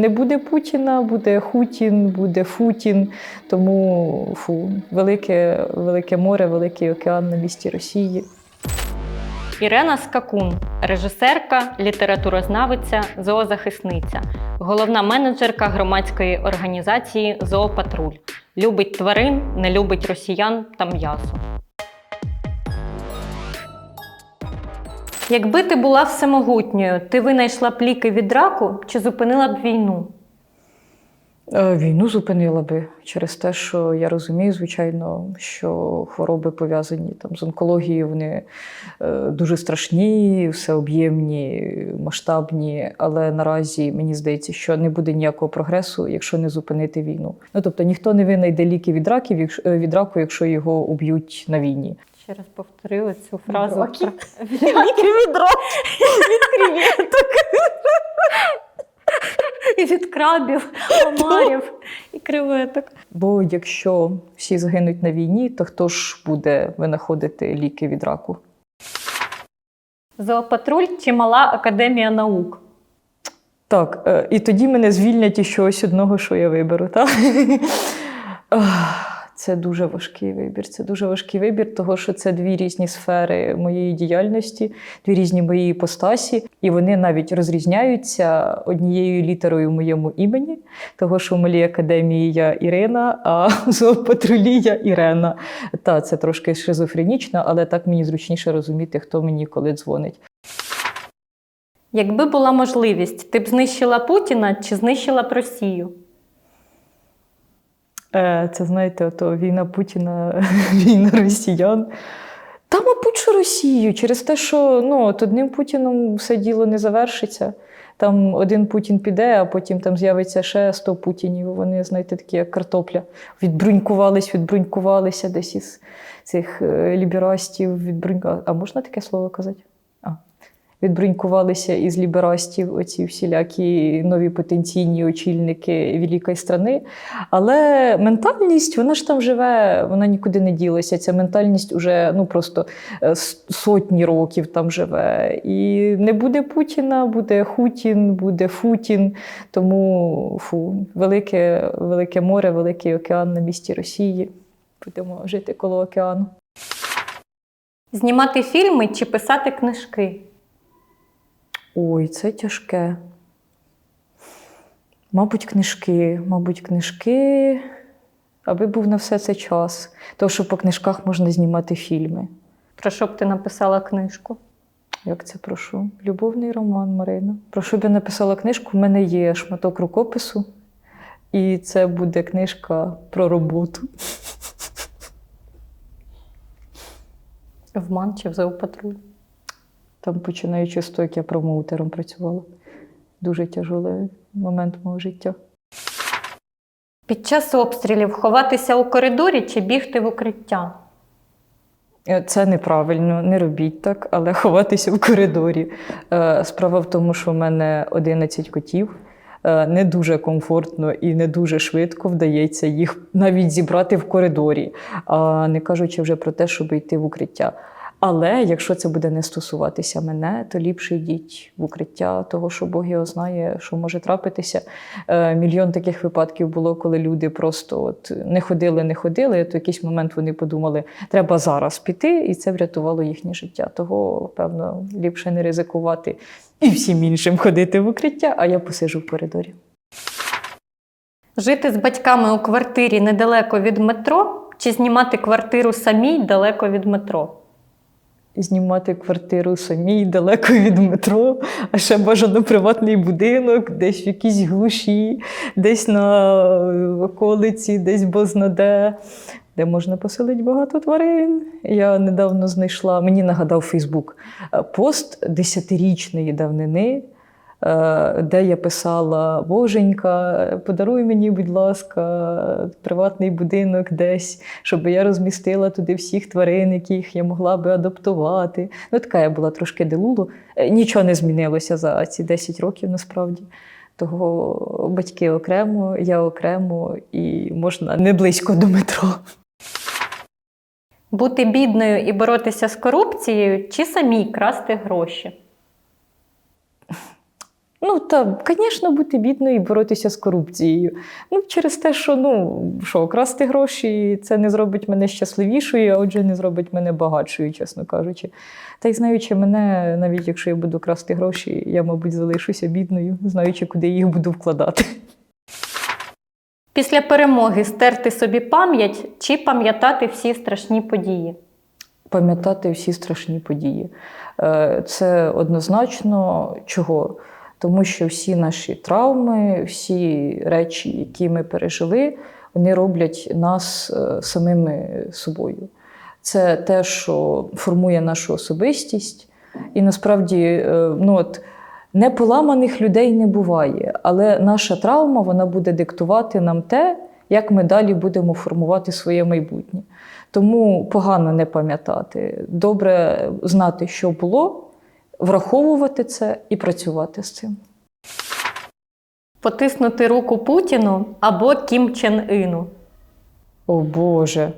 Не буде Путіна, буде Хутін, буде Футін. Тому фу, велике, велике море, великий океан на місці Росії. Ірена Скакун, режисерка, літературознавиця, зоозахисниця, головна менеджерка громадської організації Зоопатруль. Любить тварин, не любить росіян та м'ясо. Якби ти була всемогутньою, ти винайшла б ліки від раку чи зупинила б війну? Е, Війну зупинила би через те, що я розумію, звичайно, що хвороби пов'язані там з онкологією, вони е, дуже страшні, всеоб'ємні, масштабні. Але наразі мені здається, що не буде ніякого прогресу, якщо не зупинити війну. Ну тобто ніхто не винайде ліки від раків, е, від раку, якщо його уб'ють на війні. Ще раз повторила цю фразу. Від раку. І від крабів, омарів і креветок. Бо якщо всі загинуть на війні, то хто ж буде винаходити ліки від раку? Зоопатруль чи мала академія наук? Так, е, і тоді мене звільнять із чогось одного, що я виберу. Так? Це дуже важкий вибір. Це дуже важкий вибір, того що це дві різні сфери моєї діяльності, дві різні мої іпостасі, і вони навіть розрізняються однією літерою в моєму імені, того що в малій академії я Ірина, а в зоопатрулі я Ірена. Та це трошки шизофренічно, але так мені зручніше розуміти, хто мені коли дзвонить. Якби була можливість, ти б знищила Путіна чи знищила б Росію? Е, Це знаєте, ото війна Путіна, війна росіян. Та, мабуть, що Росію, через те, що ну, от одним Путіном все діло не завершиться. Там один Путін піде, а потім там з'явиться ще 100 Путінів. Вони, знаєте, такі як картопля. Відбрунькувались, відбрунькувалися десь із цих е, ліберастів. Відбрунька... А можна таке слово казати? Відбрунькувалися із ліберастів оці всілякі нові потенційні очільники великої страни. Але ментальність, вона ж там живе, вона нікуди не ділася. Ця ментальність уже ну просто е, сотні років там живе. І не буде Путіна, буде Хутін, буде Футін. Тому фу, велике, велике море, великий океан на місці Росії. Будемо жити коло океану. Знімати фільми чи писати книжки? Ой, це тяжке. Мабуть, книжки, мабуть, книжки, аби був на все це час. Тому що по книжках можна знімати фільми. Про що б ти написала книжку? Як це прошу? Любовний роман, Марина. Про що б я написала книжку? У мене є шматок рукопису, і це буде книжка про роботу. В МАН чи в зоопатруль? Там, починаючи з того, як я промоутером працювала. Дуже тяжелий момент мого життя. Під час обстрілів ховатися у коридорі чи бігти в укриття? Е, Це неправильно, не робіть так, але ховатися в коридорі. Е, Справа в тому, що в мене 11 котів. Е, Не дуже комфортно і не дуже швидко вдається їх навіть зібрати в коридорі, не кажучи вже про те, щоб йти в укриття. Але якщо це буде не стосуватися мене, то ліпше йдіть в укриття, того що Бог його знає, що може трапитися. Е, Мільйон таких випадків було, коли люди просто от не ходили, не ходили. То якийсь момент вони подумали, треба зараз піти, і це врятувало їхнє життя. Того, певно, ліпше не ризикувати і всім іншим ходити в укриття, а я посижу в коридорі. Жити з батьками у квартирі недалеко від метро чи знімати квартиру самій далеко від метро? Знімати квартиру самій далеко від метро, а ще бажано приватний будинок, десь в якійсь глуші, десь на околиці, десь бознаде, де можна поселити багато тварин. Я недавно знайшла, мені нагадав Фейсбук, е, пост десятирічної давнини. Е, Де я писала Боженька, подаруй мені, будь ласка, приватний будинок десь, щоб я розмістила туди всіх тварин, яких я могла би адаптувати. Ну, така я була трошки делулу. Е, Нічого не змінилося за ці 10 років насправді. Того батьки окремо, я окремо, і можна не близько до метро. Бути бідною і боротися з корупцією чи самій красти гроші? Ну, та, звісно, бути бідною і боротися з корупцією. Ну, через те, що ну, що, красти гроші це не зробить мене щасливішою, а отже, не зробить мене багатшою, чесно кажучи. Та й знаючи мене, навіть якщо я буду красти гроші, я, мабуть, залишуся бідною, знаючи, куди я їх буду вкладати. Після перемоги стерти собі пам'ять чи пам'ятати всі страшні події? пам'ятати всі страшні події. Е, Це однозначно чого? Тому що всі наші травми, всі речі, які ми пережили, вони роблять нас е, самими собою. Це те, що формує нашу особистість. І насправді, е, ну от, неполаманих людей не буває, але наша травма вона буде диктувати нам те, як ми далі будемо формувати своє майбутнє. Тому погано не пам'ятати. Добре знати, що було, враховувати це і працювати з цим. Потиснути руку Путіну або Кім Чен Іну? О Боже.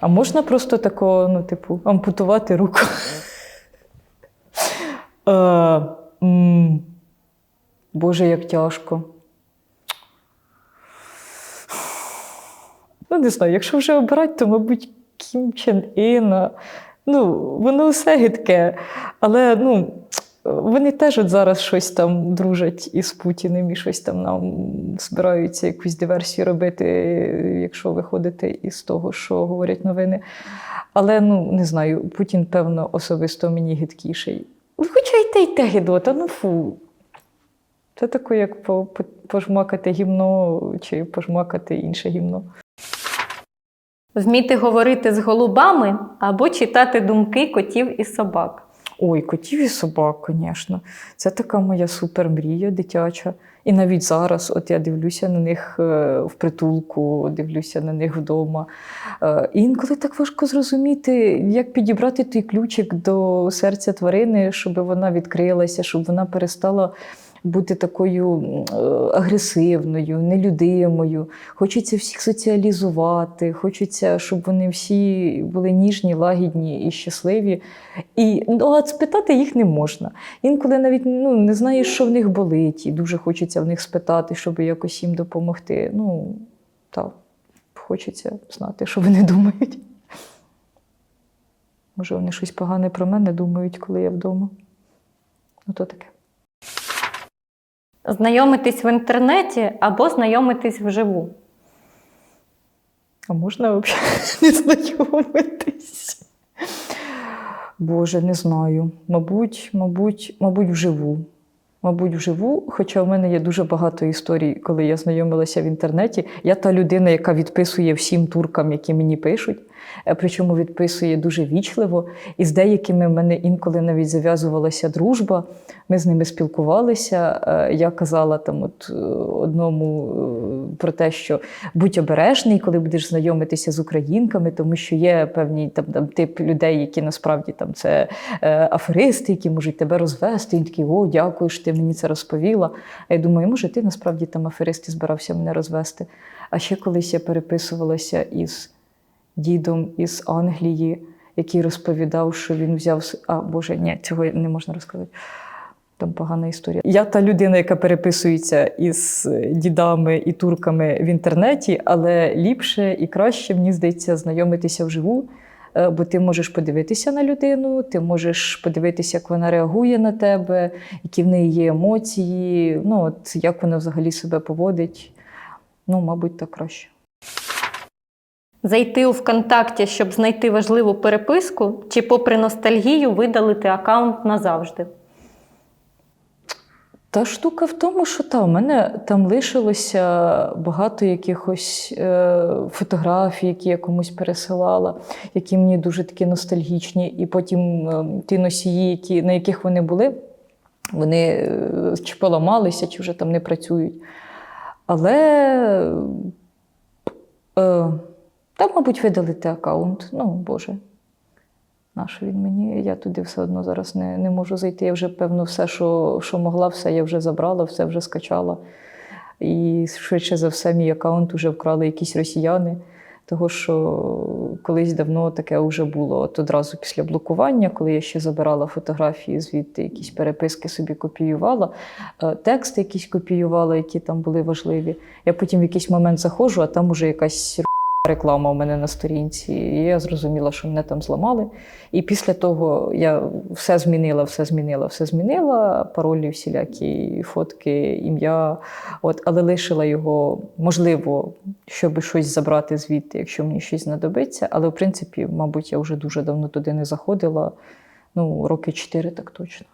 А можна просто такого, ну, типу, ампутувати руку? Е, Боже, як тяжко. Ну, не знаю, якщо вже обирати, то, мабуть, Кім Чен Іна. Ну, воно все гидке. Але ну, вони теж от зараз щось там дружать із Путіним і щось там нам збираються якусь диверсію робити, якщо виходити із того, що говорять новини. Але ну не знаю, Путін, певно, особисто мені гидкіший. Хоча й те, й те гидота, ну фу. Це таке, як по- по- пожмакати гімно чи пожмакати інше гімно. Вміти говорити з голубами або читати думки котів і собак? Ой, котів і собак, звісно. Це така моя супермрія дитяча. І навіть зараз, от я дивлюся на них е, в притулку, дивлюся на них вдома. Е, І інколи так важко зрозуміти, як підібрати той ключик до серця тварини, щоб вона відкрилася, щоб вона перестала бути такою е, агресивною, нелюдимою. Хочеться всіх соціалізувати, хочеться, щоб вони всі були ніжні, лагідні і щасливі. І ну, а спитати їх не можна. Інколи навіть ну, не знаєш, що в них болить, і дуже хочеться в них спитати, щоб якось їм допомогти. Ну, так, хочеться знати, що вони думають. Може, вони щось погане про мене думають, коли я вдома. Ну, то таке. Знайомитись в інтернеті або знайомитись вживу? А можна взагалі не знайомитись? Боже, не знаю. Мабуть, мабуть, мабуть, вживу. Мабуть, вживу, хоча в мене є дуже багато історій, коли я знайомилася в інтернеті. Я та людина, яка відписує всім туркам, які мені пишуть, е, причому відписує дуже вічливо. І з деякими в мене інколи навіть зав'язувалася дружба. Ми з ними спілкувалися. Е, Я казала там от е, одному про те, що будь обережний, коли будеш знайомитися з українками, тому що є певний там, там тип людей, які насправді там це е, аферисти, які можуть тебе розвести. Він такий, о, дякую, що ти мені це розповіла. А я думаю, може, ти насправді там аферист і збирався мене розвести. А ще колись я переписувалася із дідом із Англії, який розповідав, що він взяв. А, Боже, ні, цього не можна розказати. Там погана історія. Я та людина, яка переписується із дідами і турками в інтернеті, але ліпше і краще, мені здається, знайомитися вживу. Е, Бо ти можеш подивитися на людину, ти можеш подивитися, як вона реагує на тебе, які в неї є емоції, ну, от, як вона взагалі себе поводить. Ну, мабуть, так краще. Зайти у ВКонтакті, щоб знайти важливу переписку, чи попри ностальгію видалити аккаунт назавжди? Та штука в тому, що та, у мене там лишилося багато якихось е, фотографій, які я комусь пересилала, які мені дуже такі ностальгічні. І потім е, ті носії, які, на яких вони були, вони е, чи поламалися, чи вже там не працюють. Але е, та, мабуть, видалити аккаунт. Ну, Боже. Нащо він мені? Я туди все одно зараз не, не можу зайти. Я вже, певно, все, що, що могла, все я вже забрала, все вже скачала. І швидше за все, мій аккаунт вже вкрали якісь росіяни. Того, що колись давно таке вже було от одразу після блокування, коли я ще забирала фотографії, звідти якісь переписки собі копіювала, е, тексти якісь копіювала, які там були важливі. Я потім в якийсь момент заходжу, а там уже якась реклама у мене на сторінці. І я зрозуміла, що мене там зламали. І після того я все змінила, все змінила, все змінила. Паролі всілякі, фотки, ім'я. От, але лишила його, можливо, щоб щось забрати звідти, якщо мені щось знадобиться. Але в принципі, мабуть, я вже дуже давно туди не заходила. Ну, роки чотири так точно.